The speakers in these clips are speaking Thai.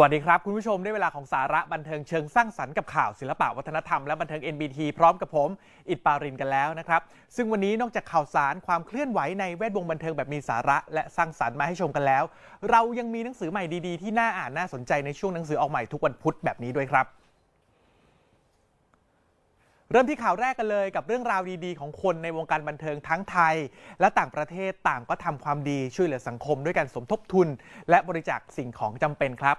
วัสดีครับ คุณผู้ชมได้เวลาของสาระบันเทิงเชิงสร้างสรรค์กับข่าวศิลปะวัฒนธรรมและบันเทิง NBT พร้อมกับผม อิดปารินกันแล้วนะครับ ซึ่งวันนี้นอกจากข่าวสารความเคลื่อนไหวในแวดวงบันเทิงแบบมีสาระ และสร้างสรรค์มาให้ชมกันแล้ว เรายังมีหนังสือใหม่ดีๆ ที่น่าอ่านน่าสนใจในช่วงหนังสือออกใหม่ทุกวันพุธแบบนี้ด้วยครับเริ่มที่ข่าวแรกกันเลยกับเรื่องราวดีๆ ของคนในวงการบันเทิงทั้งไทย และต่างประเทศต่างก็ทำความดีช่วยเหลือสังคมด้วยการสมทบทุน และบริจาคสิ่งของจำเป็นครับ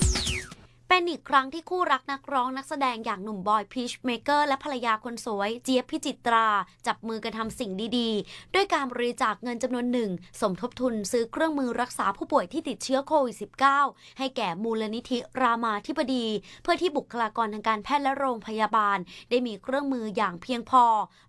เป็นอีกครั้งที่คู่รักนักร้องนักแสดงอย่างหนุ่มบอยพีชเมเกอร์และภรรยาคนสวย เจี๊ยบพิจิตรา จับมือกันทำสิ่งดีๆ ด้วยการบริจาคเงินจำนวนหนึ่ง สมทบทุนซื้อเครื่องมือรักษาผู้ป่วยที่ติดเชื้อโควิด -19 ให้แก่มูลนิธิรามาธิบดี เพื่อที่บุคลากรทางการแพทย์และโรงพยาบาล ได้มีเครื่องมืออย่างเพียงพอ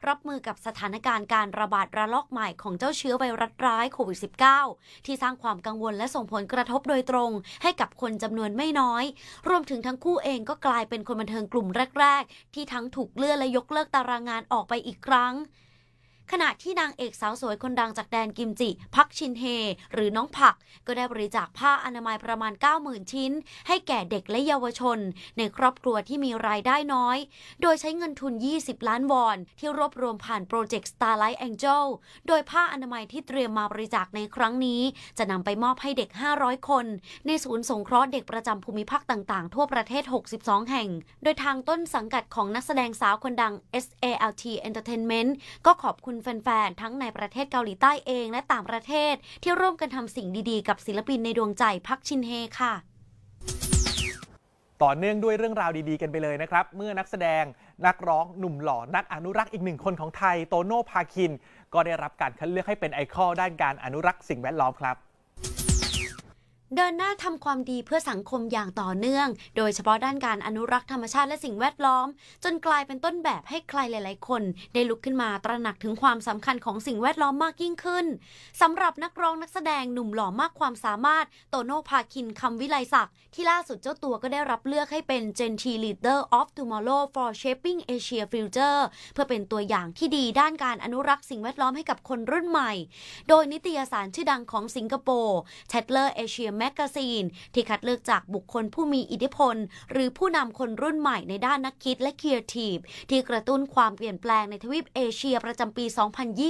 รับมือกับสถานการณ์การระบาดระลอกใหม่ของเจ้าเชื้อไวรัสร้ายโควิด -19 ที่สร้างความกังวลและส่งผลกระทบโดยตรง ให้กับคนจำนวนไม่น้อยรวมถึงทั้งคู่เองก็กลายเป็นคนบันเทิงกลุ่มแรก ๆ ที่ทั้งถูกเลื่อนและยกเลิกตารางงานออกไปอีกครั้ง ขณะที่นางเอกสาวสวยคนดังจากแดนกิมจิ พักชินเฮ หรือน้องผัก ก็ได้บริจาคผ้าอนามัยประมาณ 90,000 ชิ้น ให้แก่เด็กและเยาวชน ในครอบครัวที่มีรายได้น้อย โดยใช้เงินทุน 20 ล้านวอน ที่รวบรวมผ่านโปรเจกต์ Starlight Angel โดยผ้าอนามัยที่เตรียมมาบริจาคในครั้งนี้ จะนำไปมอบให้เด็ก 500 คน ในศูนย์สงเคราะห์เด็กประจำภูมิภาคต่างๆ ทั่วประเทศ 62 แห่ง โดยทางต้นสังกัดของนักแสดงสาวคนดัง SALT Entertainment ก็ขอบคุณแฟนๆ ทั้งในประเทศเกาหลีใต้เองและต่างประเทศ ที่ร่วมกันทำสิ่งดีๆ กับศิลปินในดวงใจพักชินเฮค่ะต่อเนื่องด้วยเรื่องราวดีๆกันไปเลยนะครับ เมื่อนักแสดงนักร้องหนุ่มหล่อนักอนุรักษ์อีกหนึ่งคนของไทยโตโน่พาคิน ก็ได้รับการคัดเลือกให้เป็นไอคอลด้านการอนุรักษ์สิ่งแวดล้อมครับ เดินหน้าทำความดีเพื่อสังคมอย่างต่อเนื่อง โดยเฉพาะด้านการอนุรักษ์ธรรมชาติและสิ่งแวดล้อม จนกลายเป็นต้นแบบให้ใครหลาย ๆ คน ได้ลุกขึ้นมาตระหนักถึงความสำคัญของสิ่งแวดล้อมมากยิ่งขึ้นสำหรับนักร้องนักแสดงหนุ่มหล่อมากความสามารถ โตโน่พาคินคำวิไลศักดิ์ที่ล่าสุดเจ้าตัวก็ได้รับเลือกให้เป็น Gentle Leader of Tomorrow for Shaping Asia Future เพื่อเป็นตัวอย่างที่ดีด้านการอนุรักษ์สิ่งแวดล้อมให้กับคนรุ่นใหม่ โดยนิตยสารชื่อดังของสิงคโปร์ Tatler Asia แมกกาซีน ที่คัดเลือกจากบุคคลผู้มีอิทธิพล หรือผู้นำคนรุ่นใหม่ในด้านนักคิดและเคียร์ทีฟที่กระตุ้นความเปลี่ยนแปลงในทวีปเอเชียประจำปี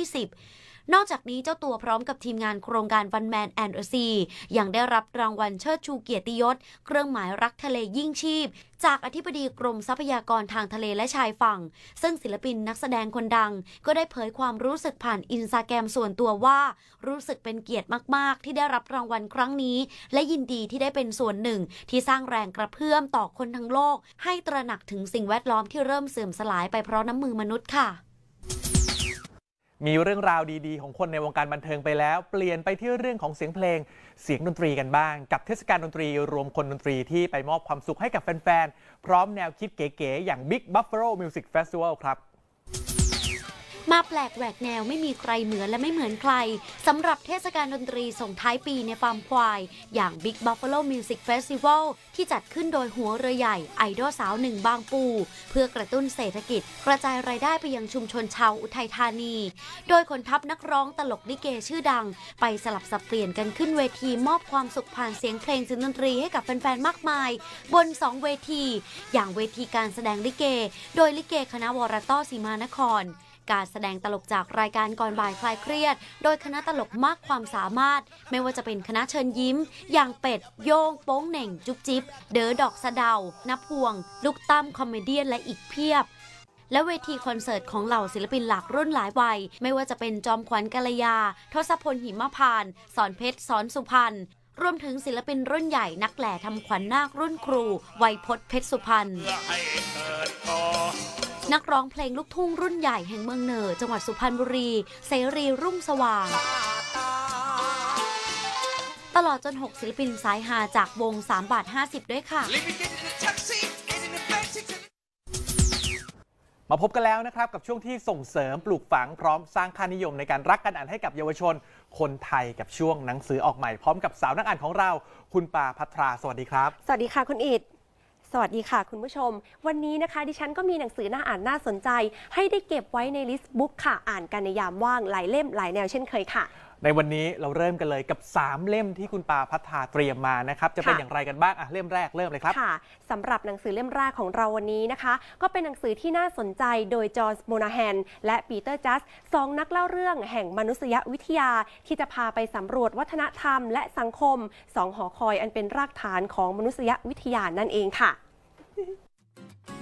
2020 นอกจากนี้เจ้าตัวพร้อมกับทีมงานโครงการวันแมนแอนด์ซียังได้รับรางวัลเชิดชูเกียรติยศ เครื่องหมายรักทะเลยิ่งชีพ จากอธิบดีกรมทรัพยากรทางทะเลและชายฝั่ง ซึ่งศิลปินนักแสดงคนดัง ก็ได้เผยความรู้สึกผ่านอินสตาแกรมส่วนตัวว่า รู้สึกเป็นเกียรติมาก ๆ ที่ได้รับรางวัลครั้งนี้ และยินดีที่ได้เป็นส่วนหนึ่ง ที่สร้างแรงกระเพื่อมต่อคนทั้งโลก ให้ตระหนักถึงสิ่งแวดล้อมที่เริ่มเสื่อมสลายไปเพราะน้ำมือมนุษย์ค่ะ มีเรื่องราวดีๆ ของคนในวงการบันเทิงไปแล้ว เปลี่ยนไปที่เรื่องของเสียงเพลงเสียงดนตรีกันบ้าง กับเทศกาลดนตรีรวมคนดนตรีที่ไปมอบความสุขให้กับแฟน ๆ พร้อมแนวคิดเก๋ ๆ อย่าง Big Buffalo Music Festival ครับ มาแปลกแหวกแนวไม่มีใครเหมือนและไม่เหมือนใครสำหรับเทศกาลดนตรีส่งท้ายปีในฟาร์มควาย อย่าง Big Buffalo Music Festival ที่จัดขึ้นโดยหัวเรือใหญ่ไอดอลสาวหนึ่งบางปู เพื่อกระตุ้นเศรษฐกิจ กระจายรายได้ไปยังชุมชนชาวอุทัยธานี โดยคนทัพนักร้องตลกลิเกชื่อดัง ไปสลับสับเปลี่ยนกันขึ้นเวทีมอบความสุขผ่านเสียงเพลงเสียงดนตรีให้กับแฟนๆมากมาย บน 2 เวที อย่างเวทีการแสดงลิเก โดยลิเกคณะวรต้อสีมานคร การแสดงตลกจากรายการก่อนบ่ายคลายเครียด โดยคณะตลกมากความสามารถ ไม่ว่าจะเป็นคณะเชิญยิ้ม อย่างเป็ด โยง โป้งเหน่ง จุ๊บจิ๊บ เดอดอกสะเดานับพวง ลูกตั้มคอมเมเดียนและอีกเพียบและเวทีคอนเสิร์ตของเหล่าศิลปินหลากรุ่นหลายวัย ไม่ว่าจะเป็นจอมขวัญกัลยา ทศพลหิมพาน สอนเพชร สอนสุพรรณ รวมถึงศิลปินรุ่นใหญ่นักแหล่ทำขวัญนาครุ่นครูไวยพจน์เพชรสุพรรณ นักร้องเพลงลูกทุ่งรุ่นใหญ่แห่งเมืองเหนือจังหวัดสุพรรณบุรี เสรีรุ่งสว่าง ตลอดจน 6 ศิลปินสายฮาจากวง 3 บาท 50 ด้วยค่ะมาพบกันแล้วนะครับกับช่วงที่ส่งเสริมปลูกฝังพร้อมสร้างค่านิยมในการรักการอ่านให้กับเยาวชน คนไทยกับช่วงหนังสือออกใหม่พร้อมกับสาวนักอ่านของเรา คุณปาพัทรา สวัสดีครับ สวัสดีค่ะคุณอิด สวัสดีค่ะคุณผู้ชม วันนี้นะคะ ดิฉันก็มีหนังสือน่าอ่านน่าสนใจ ให้ได้เก็บไว้ในลิสต์บุ๊กค่ะ อ่านกันในยามว่างหลายเล่มหลายแนวเช่นเคยค่ะ ในวันนี้เราเริ่มกันเลยกับ 3 เล่มที่คุณปาพัฒนาเตรียมมานะครับ จะเป็นค่ะอย่างไรกันบ้างอะเล่มแรกเริ่มเลยครับค่ะสำหรับหนังสือเล่มแรกของเราวันนี้นะคะ ก็เป็นหนังสือที่น่าสนใจโดยจอห์นโมนาแฮนและปีเตอร์จัสสองนักเล่าเรื่องแห่งมนุษยวิทยา ที่จะพาไปสำรวจวัฒนธรรม และสังคมสองหอคอยอันเป็นรากฐานของมนุษยวิทยานั่นเองค่ะ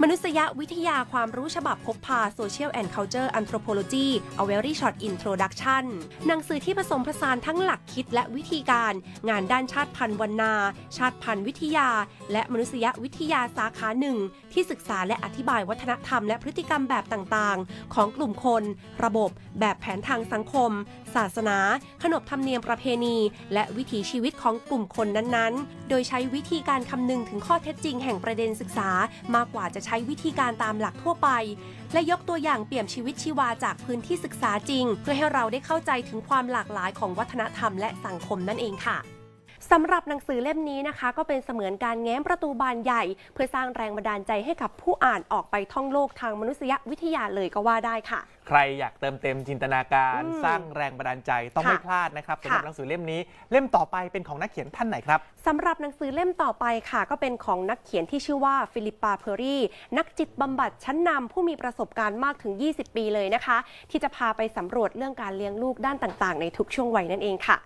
มนุษยวิทยาความรู้ฉบับพกพา Social and Culture Anthropology A Very Short Introduction หนังสือที่ผสมผสานทั้งหลักคิดและวิธีการ งานด้านชาติพันธุ์วรรณา ชาติพันธุ์วิทยา และมนุษยวิทยาสาขาหนึ่ง ที่ศึกษาและอธิบายวัฒนธรรมและพฤติกรรมแบบต่างๆ ของกลุ่มคน ระบบ แบบแผนทางสังคม ศาสนา ขนบธรรมเนียมประเพณี และวิถีชีวิตของกลุ่มคนนั้นๆ โดยใช้วิธีการคำนึงถึงข้อเท็จจริงแห่งประเด็นศึกษามากกว่าจะช้วิธีการตามหลักทั่วไป และยกตัวอย่างเปี่ยมชีวิตชีวาจากพื้นที่ศึกษาจริง เพื่อให้เราได้เข้าใจถึงความหลากหลายของวัฒนธรรมและสังคมนั่นเองค่ะ สำหรับหนังสือเล่มนี้นะคะ ก็เป็นเสมือนการแง้มประตูบานใหญ่ เพื่อสร้างแรงบันดาลใจให้กับผู้อ่านออกไปท่องโลกทางมนุษยวิทยาเลยก็ว่าได้ค่ะ ใครอยากเติมเต็มจินตนาการอืมสร้างแรงบันดาลใจต้องค่ะไม่พลาดนะครับสำหรับค่ะหนังสือเล่มนี้ เล่มต่อไปเป็นของนักเขียนท่านไหนครับสำหรับหนังสือเล่มต่อไปค่ะ ก็เป็นของนักเขียนที่ชื่อว่าฟิลิปปาเพอรี่นักจิตบำบัดชั้นนำผู้มีประสบการณ์มากถึง 20 ปีเลยนะคะ ที่จะพาไปสำรวจเรื่องการเลี้ยงลูกด้านต่าง ๆ ในทุกช่วงวัยนั่นเองค่ะ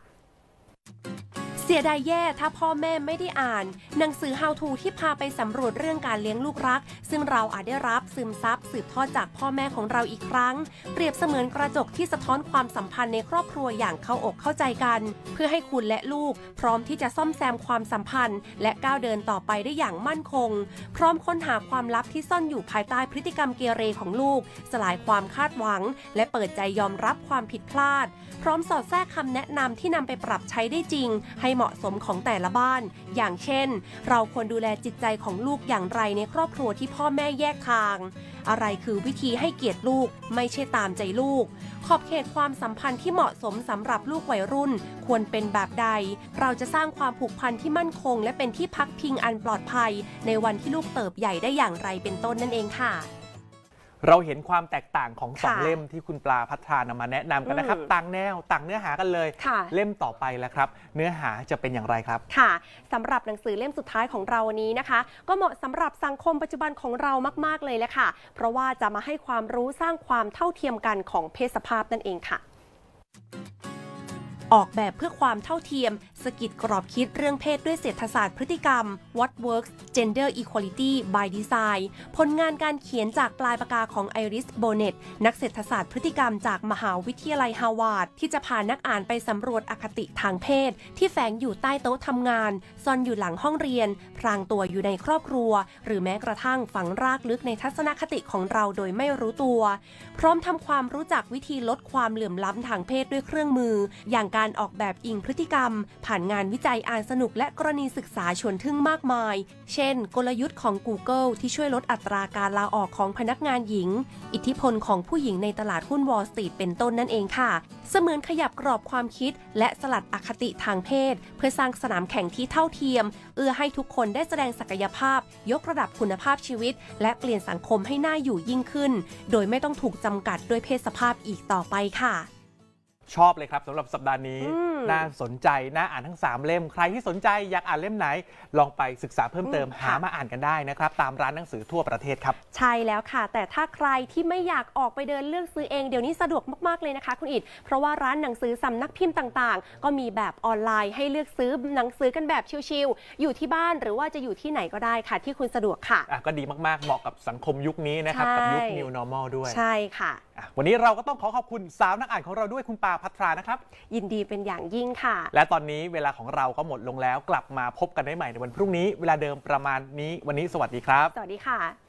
เสียดายแย่ถ้าพ่อแม่ไม่ได้อ่าน หนังสือ How to ที่พาไปสำรวจเรื่องการเลี้ยงลูกรัก ซึ่งเราอาจได้รับซึมซับสืบทอดจากพ่อแม่ของเราอีกครั้ง เปรียบเสมือนกระจกที่สะท้อนความสัมพันธ์ในครอบครัวอย่างเข้าอกเข้าใจกัน เพื่อให้คุณและลูก พร้อมที่จะซ่อมแซมความสัมพันธ์ และก้าวเดินต่อไปได้อย่างมั่นคง พร้อมค้นหาความลับที่ซ่อนอยู่ภายใต้พฤติกรรมเกเรของลูก สลายความคาดหวัง และเปิดใจยอมรับความผิดพลาด พร้อมสอดแทรกคำแนะนำที่นำไปปรับใช้ได้จริง ให้เหมาะสมของแต่ละบ้าน อย่างเช่น เราควรดูแลจิตใจของลูกอย่างไรในครอบครัวที่พ่อแม่แยกทาง อะไรคือวิธีให้เกียรติลูกไม่ใช่ตามใจลูก ขอบเขตความสัมพันธ์ที่เหมาะสมสำหรับลูกวัยรุ่น ควรเป็นแบบใด เราจะสร้างความผูกพันที่มั่นคง และเป็นที่พักพิงอันปลอดภัย ในวันที่ลูกเติบใหญ่ได้อย่างไรเป็นต้นนั่นเองค่ะ เราเห็นความแตกต่างของสองค่ะเล่มที่คุณปลาพัฒนานำมาแนะนำกันนะครับ อืมต่างแนวต่างเนื้อหากันเลย ค่ะ เล่มต่อไปแล้วครับ เนื้อหาจะเป็นอย่างไรครับ ค่ะสำหรับหนังสือเล่มสุดท้ายของเราวันนี้นะคะ ก็เหมาะสำหรับสังคมปัจจุบันของเรามาก ๆ เลยแหละค่ะ เพราะว่าจะมาให้ความรู้สร้างความเท่าเทียมกันของเพศสภาพนั่นเองค่ะ ออกแบบเพื่อความเท่าเทียม สกิดกรอบคิดเรื่องเพศด้วยเศรษฐศาสตร์พฤติกรรม What Works Gender Equality by Design ผลงานการเขียนจากปลายปากกาของไอริสโบเนตนักเศรษฐศาสตร์พฤติกรรมจากมหาวิทยาลัยฮาวาดที่จะพานักอ่านไปสำรวจอคติทางเพศ ที่แฝงอยู่ใต้โต๊ะทำงาน ซ่อนอยู่หลังห้องเรียน พรางตัวอยู่ในครอบครัว หรือแม้กระทั่งฝังรากลึกในทัศนคติของเราโดยไม่รู้ตัว พร้อมทำความรู้จักวิธีลดความเหลื่อมล้ำทางเพศด้วยเครื่องมือ อย่างการออกแบบอิงพฤติกรรมผ่านงานวิจัยอ่านสนุกและกรณีศึกษาชวนทึ่งมากมาย เช่น กลยุทธ์ของ Google ที่ช่วยลดอัตราการลาออกของพนักงานหญิง อิทธิพลของผู้หญิงในตลาดหุ้นวอลสตรีทเป็นต้นนั่นเองค่ะ เสมือนขยับกรอบความคิด และสลัดอคติทางเพศ เพื่อสร้างสนามแข่งที่เท่าเทียม เอื้อให้ทุกคนได้แสดงศักยภาพ ยกระดับคุณภาพชีวิต และเปลี่ยนสังคมให้น่าอยู่ยิ่งขึ้น โดยไม่ต้องถูกจำกัดด้วยเพศสภาพอีกต่อไปค่ะ ชอบเลยครับสำหรับสัปดาห์นี้อืมน่าสนใจ น่าอ่านทั้ง 3 เล่ม ใครที่สนใจอยากอ่านเล่มไหน ลองไปศึกษาเพิ่มเติมอืมหาค่ะมาอ่านกันได้นะครับ ตามร้านหนังสือทั่วประเทศครับ ใช่แล้วค่ะ แต่ถ้าใครที่ไม่อยากออกไปเดินเลือกซื้อเองเดี๋ยวนี้สะดวกมากๆเลยนะคะ คุณอิดเพราะว่าร้านหนังสือสำนักพิมพ์ต่างๆ ก็มีแบบออนไลน์ให้เลือกซื้อหนังสือกันแบบชิลๆอยู่ที่บ้านหรือว่าจะอยู่ที่ไหนก็ได้ค่ะ ที่คุณสะดวกค่ะอะก็ดีมากๆเหมาะกับสังคมยุคนี้นะครับกับยุคใช่ New Normal ด้วยใช่ค่ะอะวันนี้เราก็ต้องขอขอบคุณสาวนักอ่านของเราด้วยคุณปาพัทรานะครับ ยินดีเป็นอย่างยิ่งค่ะ และตอนนี้เวลาของเราก็หมดลงแล้ว กลับมาพบกันได้ใหม่ในวันพรุ่งนี้ เวลาเดิมประมาณนี้วันนี้สวัสดีครับ สวัสดีค่ะ